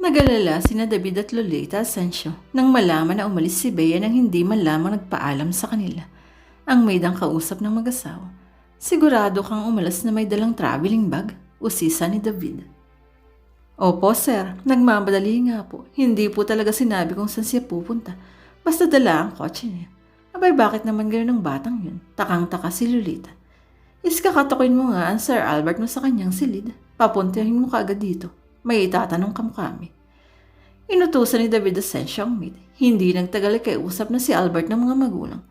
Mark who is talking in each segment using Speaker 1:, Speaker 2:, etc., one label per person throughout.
Speaker 1: Nagalala sina David at Lolita Asensio nang malaman na umalis si Bea nang hindi man lamang nagpaalam sa kanila. Ang maid ang kausap ng mag-asawa. Sigurado kang umalas na may dalang traveling bag? Usisa ni David. Opo, sir. Nagmamadali nga po. Hindi po talaga sinabi kung saan siya pupunta. Basta dala ang kotse niya. Abay, bakit naman gano'n ng batang yun? Takang-taka si Lolita. Iskakatukin mo nga ang Sir Albert mo sa kanyang silid. Papuntahin mo kaagad dito. May itatanong kam kami. Inutusan ni David Asensio ang maid. Hindi nagtagal ay kausap na si Albert ng mga magulang.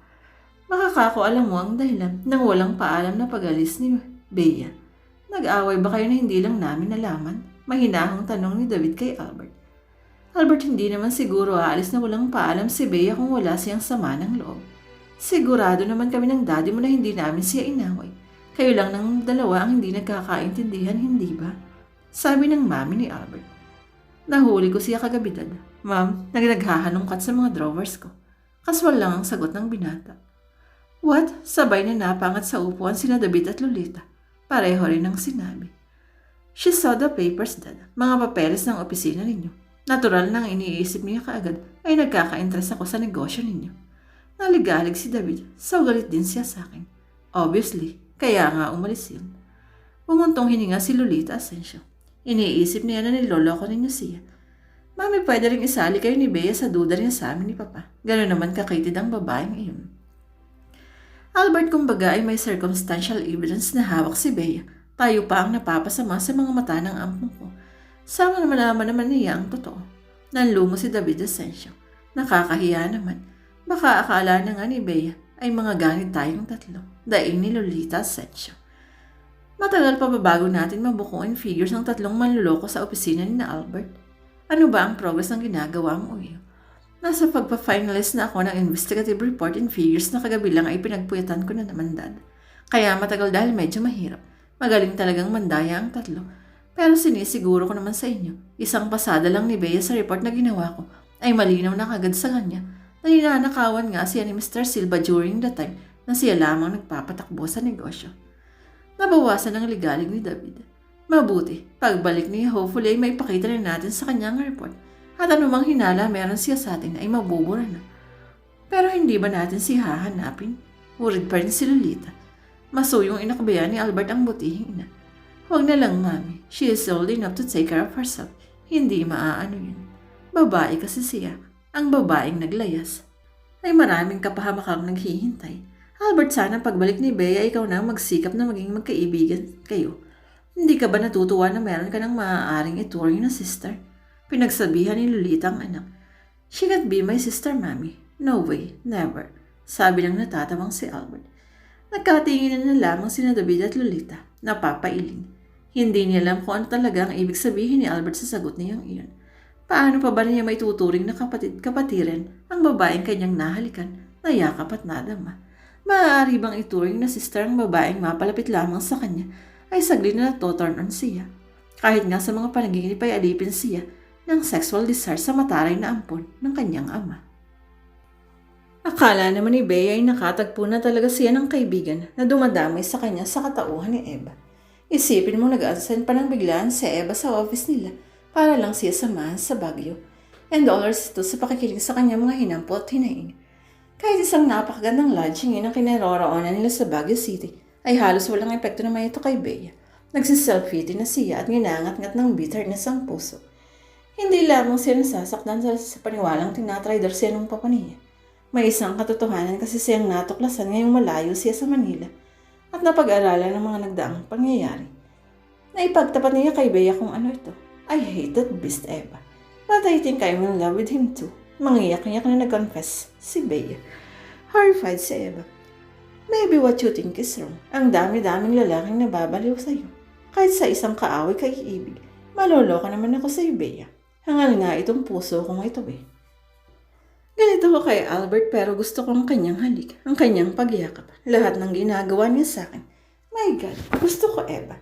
Speaker 1: Makakako alam mo ang dahilan nang walang paalam na pag-alis ni Bea. Nag-away ba kayo na hindi lang namin nalaman? Mahinahong tanong ni David kay Albert. Albert hindi naman siguro aalis na walang paalam si Bea kung wala siyang sama ng loob. Sigurado naman kami ng daddy mo na hindi namin siya inaway. Kayo lang ng dalawa ang hindi nagkakaintindihan, hindi ba? Sabi ng mami ni Albert. Nahuli ko siya kagabi dad. Ma'am, nagnaghahanungkat sa mga drawers ko. Kaswal lang ang sagot ng binata. What? Sabay na napangat sa upuan sina David at Lolita. Pareho rin ang sinabi. She saw the papers, dad. Mga papeles ng opisina ninyo. Natural nang iniisip niya kaagad ay nagkaka-interest ako sa negosyo ninyo. Naligalig si David, so galit din siya sa akin. Obviously, kaya nga umalis yun. Pumuntong hininga si Lolita Asensio. Iniisip niya na niloloko ninyo siya. Mami, pwede rin isali kayo ni Bea sa duda niya sa amin ni Papa. Gano'n naman kakitid ang babaeng iyon. Albert kumbaga ay may circumstantial evidence na hawak si Bea. Tayo pa ang napapasama sa mga mata ng ampong ko. Sama naman naman naman niya ang totoo. Nanlumo si David Asensio. Nakakahiya naman. Baka akala na nga ni Bea ay mga ganit tayong tatlo. Daing ni Lolita Asensio. Matagal pa ba bago natin mabukuin figures ng tatlong manluloko sa opisina ni na Albert? Ano ba ang progress ng ginagawa mo iyo? Nasa pagpa-finalist na ako ng investigative report and figures na kagabi lang ay pinagpuyatan ko na naman dad. Kaya matagal dahil medyo mahirap. Magaling talagang mandaya ang tatlo. Pero sinisiguro ko naman sa inyo, isang pasada lang ni Bea sa report na ginawa ko ay malinaw na kagad sa kanya na ninanakawan nga siya ni Mr. Silva during the time na siya lamang nagpapatakbo sa negosyo. Nabawasan ang ligalig ni David. Mabuti, pagbalik niya hopefully ay may pakita rin natin sa kanyang report at anumang hinala meron siya sa atin ay mabubura na. Pero hindi ba natin siya hahanapin? Urid pa rin si Lolita. Masuyong inakbayan ni Albert ang butihing ina. Huwag na lang, mami. She is old enough to take care of herself. Hindi maaano yun. Babae kasi siya. Ang babaeng naglayas. Ay maraming kapahamakang naghihintay. Albert, sana pagbalik ni Bea, ikaw na magsikap na maging magkaibigan kayo. Hindi ka ba natutuwa na meron ka ng maaaring ituring na sister? Pinagsabihan ni Lolita ang anak. She can't be my sister, mami. No way, never. Sabi ng natatawang si Albert. Nagkatingin na lamang sina David at Lolita. Napapailing. Hindi niya alam kung ano talaga ang ibig sabihin ni Albert sa sagot niyang iyon. Paano pa ba niya may tuturing na kapatid kapatiran ang babaeng kanyang nahalikan, nayakap at nadama? Maaari bang ituring na sister ang babaeng mapalapit lamang sa kanya ay saglit na natoturn on siya? Kahit nga sa mga panaginip ay alipin siya ng sexual desire sa mataray na ampon ng kanyang ama. Akala naman ni Bea ay nakatagpo na talaga siya ng kaibigan na dumadamay sa kanya sa katauhan ni Eva. Isipin mo nag-ascend pa ng biglaan si Eva sa office nila para lang siya samahan sa Baguio. And dollars ito sa pakikinig sa kanyang mga hinampo at hinaing. Kahit isang napakagandang lodging yun ang kinaroroonan nila sa Baguio City, ay halos walang epekto naman ito kay Bea. Nagsiselfie na siya at ginangat-ngat ng bitterness ang puso. Hindi lamang siya nasasaktan sa, sa paniwalang tinatrader siya ng papa niya. May isang katotohanan kasi siyang natuklasan ngayong malayo siya sa Manila at napag-aralan ng mga nagdaang pangyayari. Naipagtapat niya kay Bea kung ano ito. I hate that beast, Eva. But I think I'm in love with him too. Mangiyak-iyak na nag-confess si Bea. Horrified si Eva. Maybe what you think is wrong. Ang dami-daming lalaking nababaliw sa'yo. Kahit sa isang kaaway kay ibig, maloloko naman ako sa Bea. Hangal nga itong puso kong ito eh. Ganito ko kay Albert pero gusto ko ang kanyang halik, ang kanyang pagyakap, lahat ng ginagawa niya sa akin. My God, gusto ko Eva.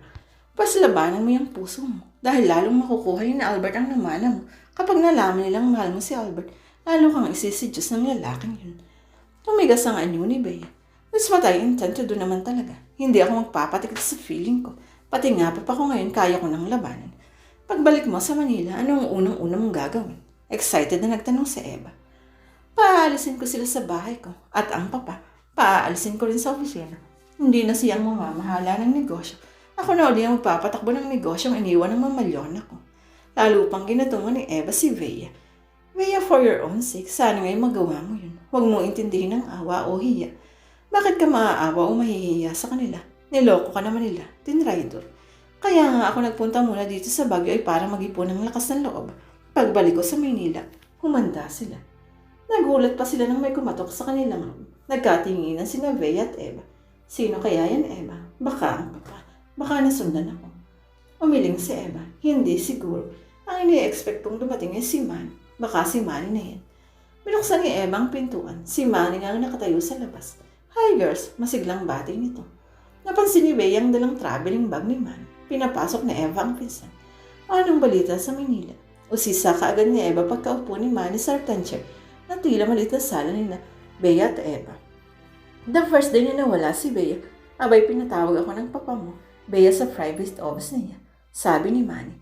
Speaker 1: Paslabanan mo yung puso mo dahil lalong makukuha ni Albert ang namana mo kapag nalaman nilang mahal mo si Albert, lalo kang isisidyos ng lalaking yun. Tumigas ang anyo ni Bea. That's what I intend to do naman talaga. Hindi ako magpapatikit sa feeling ko. Pati nga pa ko ngayon kaya ko ng labanan. Pagbalik mo sa Manila, ano ang unang-una mong gagawin? Excited na nagtanong si Eva. Paalisin ko sila sa bahay ko. At ang papa, paalisin ko rin sa opisina. Hindi na siyang mamamahala ng negosyo. Ako na uli ang magpapatakbo ng negosyo ang iniwan ng mamalyona ko. Lalo pang ginatungo ni Eva si Vea. Vea, for your own sake, sana ngayon magawa mo yun. Huwag mo intindihin ang awa o hiya. Bakit ka maaawa o mahihiya sa kanila? Niloko ka naman nila. Tinraidor. Kaya nga ako nagpunta muna dito sa Baguio ay para mag-ipon ng lakas ng loob. Pagbalik ko sa Maynila, humanda sila. Nagulat pa sila nang may kumatok sa kanilang room. Nagkatinginan sina Vea at Eva. Sino kaya yan, Eva? Baka ang papa. Baka nasundan ako. Umiling si Eva. Hindi siguro. Ang ini-expect kong dumating ay si Manny. Baka si Manny na yan. Binuksan ni Eva ang pintuan. Si Manny nga ang nakatayo sa labas. Hi girls, masiglang bati nito. Napansin ni Bea ang dalang traveling bag ni Manny. Pinapasok ni Eva ang pinsan. Anong balita sa Manila? Usisa kaagad ni Eva pagkaupo ni Manny sa artancher na tila maliit na sala ni na Bea at Eva. The first day na nawala si Bea, abay pinatawag ako ng papa mo, Bea sa private office niya. Sabi ni Manny,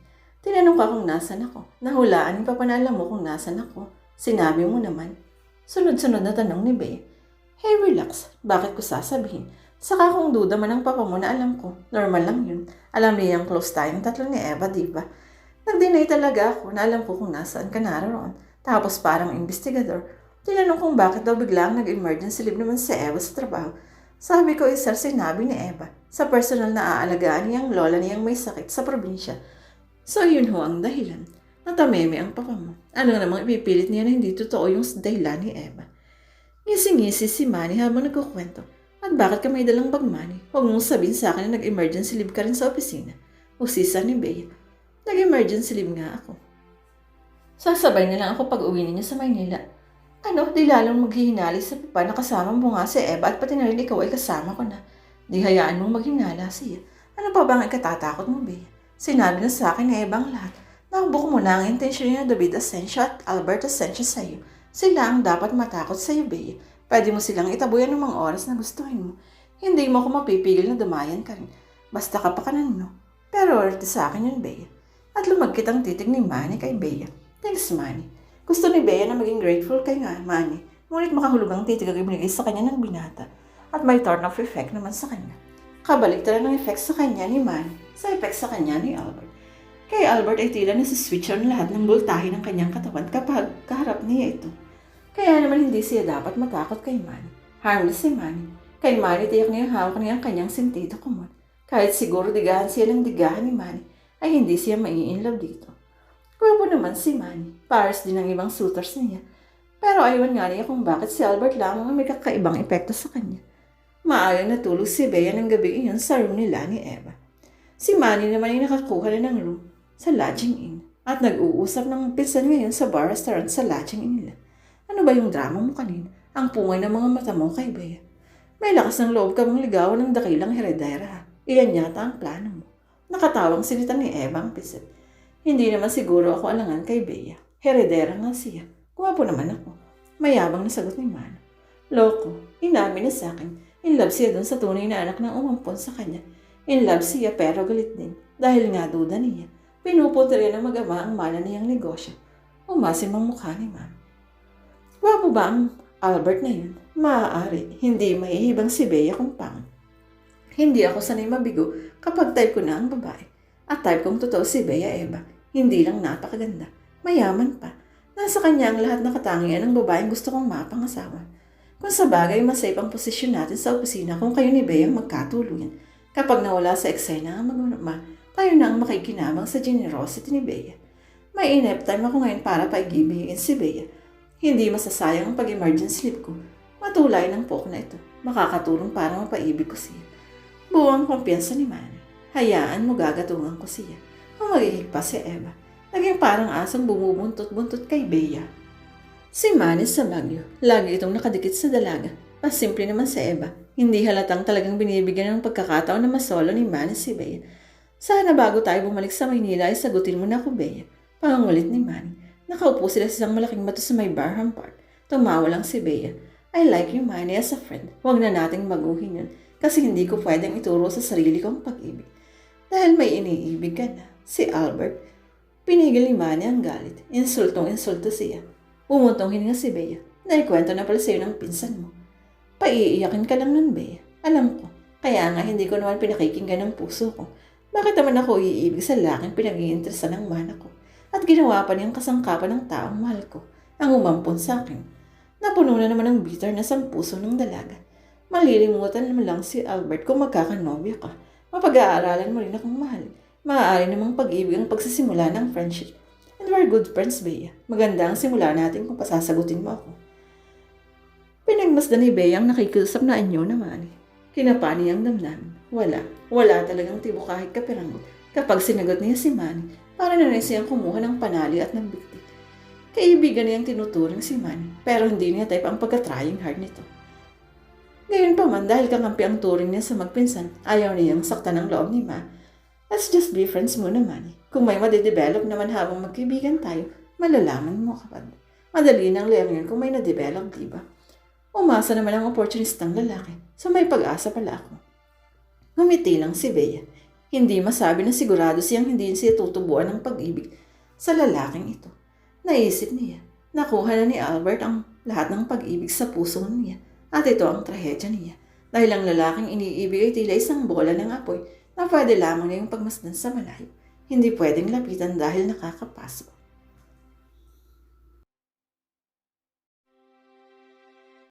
Speaker 1: tinanong ka kung nasan ako. Nahulaan na alam mo kung nasan ako. Sinabi mo naman. Sunod-sunod na tanong ni Bea. Hey, relax. Bakit ko sasabihin? Saka kung duda man ang papa mo na alam ko. Normal lang yun. Alam niya yung close tayong tatlo ni Eva, di ba? Nag-deny talaga ako na alam ko kung nasaan ka naroon. Tapos parang investigador, tinanong kung bakit daw biglang nag-emergency leave naman si Eva sa trabaho. Sabi ko, eh, sir, sinabi ni Eva, sa personal na aalagaan niyang lola niyang may sakit sa probinsya. So, yun ho ang dahilan. Natameme ang papa mo. Ano namang ipipilit niya na hindi totoo yung dahilan ni Eva. Ngisi-ngisi si Manny habang nagkukwento. At bakit ka may dalang bag, Manny? Huwag mong sabihin sa akin na nag-emergency leave ka rin sa opisina. Usisa ni Bea. Nag-emergency leave nga ako. Sasabay na lang ako pag uwi ninyo sa Maynila. Ano, di lalong maghihinali sa papa na kasama mo nga si Eva at pati na rin ikaw ay kasama ko na. Di hayaan mong maghinala siya. Ano pa ba ang ikatatakot mo, Bea? Sinabi na sa akin ni Eva ang lahat. Nakabuk mo na ang intensyon niya David Asensio at Albert Asensio sa iyo. Sila ang dapat matakot sa iyo, Bea. Pwede mo silang itabuyan ng mga oras na gustuhin mo. Hindi mo ako mapipigil na dumayan ka rin. Basta ka pa kanan mo. Pero orte sa akin yun, Bea. At lumagkit ang titig ni Manny kay Bea. Thanks, Manny. Gusto ni Bea na maging grateful kay nga, Manny. Ngunit makahulog ang titig ang ibinigay sa kanya ng binata. At may turn of effect naman sa kanya. Kabalik talaga ng effect sa kanya ni Manny sa effect sa kanya ni Albert. Kay Albert ay tila nasa-switch ang lahat ng voltahe ng kanyang katawan kapag kaharap niya ito. Kaya naman hindi siya dapat matakot kay Manny. Harmless si Manny. Kay Manny tiyak niya hawak niya ang kanyang sentido kumon. Kahit siguro digahan siya ng digahan ni Manny, ay hindi siya mai-inlove dito. Gwapo naman si Manny. Pares din ang ibang suitors niya. Pero aywan nga niya kung bakit si Albert lamang ang may kakaibang epekto sa kanya. Maayang natulog si Bea ng gabi iyon sa room nila ni Eva. Si Manny naman ay nakakuha na ng room sa lodging inn at nag-uusap ng pinsan ngayon sa bar restaurant sa lodging inn nila. Ano ba yung drama mo kanina? Ang pungay ng mga mata mo kay Bea. May lakas ng loob ka mong ligawan ng dakilang heredera. Iyan yata ang plano mo. Nakatawang sinita ni Eva ang pisit. Hindi naman siguro ako alangan kay Bea. Heredera nga siya. Guwapo naman ako. Mayabang na sagot ni Mana. Loko, inamin na sa akin. In love siya dun sa tunay na anak ng umampon sa kanya. In love siya pero galit din. Dahil nga duda niya. Pinupunta rin ng mag-ama ang mana niyang negosyo. Umasim ang mukha ni Ma'am. Gwapo ba ang Albert na yun? Maaari. Hindi mahihibang si Bea kung pang. Hindi ako sanay mabigo kapag type ko na ang babae. At type kong totoo si Bea Eva. Hindi lang napakaganda. Mayaman pa. Nasa kanya ang lahat na katangian ng babaeng gusto kong mapangasawa. Kung sa bagay, mas safe ang posisyon natin sa opisina kung kayo ni Bea ang magkatuluyan. Kapag nawala sa eksena ang mag tayo na ang makikinabang sa generosity ni Bea. May inep time ako ngayon para paigibigin si Bea. Hindi masasayang ang pag-emergency sleep ko. Matulay ng poke na ito. Makakatulong para mapaibig ko siya. Buwang kumpiyansa ni Manny. Hayaan mo gagatungan ko siya. Kung magiging pa si Eva. Naging parang asang bumubuntot-buntot kay Bea. Si Manny sa Bagyo. Lagi itong nakadikit sa dalaga. Pasimple naman si Eva. Hindi halatang talagang binibigyan ng pagkakataon na masolo ni Manny si Bea. Sana bago tayo bumalik sa Maynila ay sagutin mo na ako, Bea. Pangangulit ni Manny. Nakaupo sila sa isang malaking bato sa may Barham Park. Tumawa lang si Bea. I like you, Manny, as a friend. Huwag na nating baguhin yun kasi hindi ko pwedeng ituro sa sarili kong pag-ibig. Dahil may iniibig ka na, si Albert. Pinigil ni Manny ang galit. Insultong insulto siya. Bumuntong hininga si Bea. Naikwento na pala sa'yo ng pinsan mo. Paiiyakin ka lang nun, Bea. Alam ko. Kaya nga hindi ko naman pinakikinggan ng puso ko. Bakit naman ako iibig sa laking pinag-iinteresan ng mana ko? At ginawa pa niyang kasangkapan ng taong mahal ko. Ang umampon sa akin. Napuno na naman ng bitterness ang puso ng dalaga. Malilimutan naman lang si Albert kung magkakanobya ka. Mapag-aaralan mo rin akong mahal. Maaari namang pag-ibig ang pagsisimula ng friendship. And we're good friends, Bea. Maganda ang simula natin kung pasasagutin mo ako. Pinagmasdan ni Bea ang nakikiusap na anyo naman. Kinapani ang damdamin. Wala. Wala talagang tibo kahit kapiranggot. Kapag sinagot niya si Manny, para na rin siyang kumuha ng panali at nagbigti. Kaibigan niyang tinuturing si Manny, pero hindi niya type ang pagka-trying hard nito. Ngayon pa man, dahil kakampi ang turing niya sa magpinsan, ayaw niyang saktan ang loob ni Ma. Let's just be friends muna, Manny. Kung may madidevelop naman habang magkaibigan tayo, malalaman mo kapag. Madali nang learn kung may na-develop, di ba? Umasa naman ang opportunistang lalaki, so may pag-asa pala ako. Ngumiti lang si Bea. Hindi masabi na sigurado siyang hindi siya tutubuan ng pag-ibig sa lalaking ito. Naisip niya, nakuha na ni Albert ang lahat ng pag-ibig sa puso niya at ito ang trahedya niya. Dahil ang lalaking iniibig ay tila isang bola ng apoy na pwede lamang niyang pagmasdan sa malayo. Hindi pwedeng lapitan dahil nakakapaso.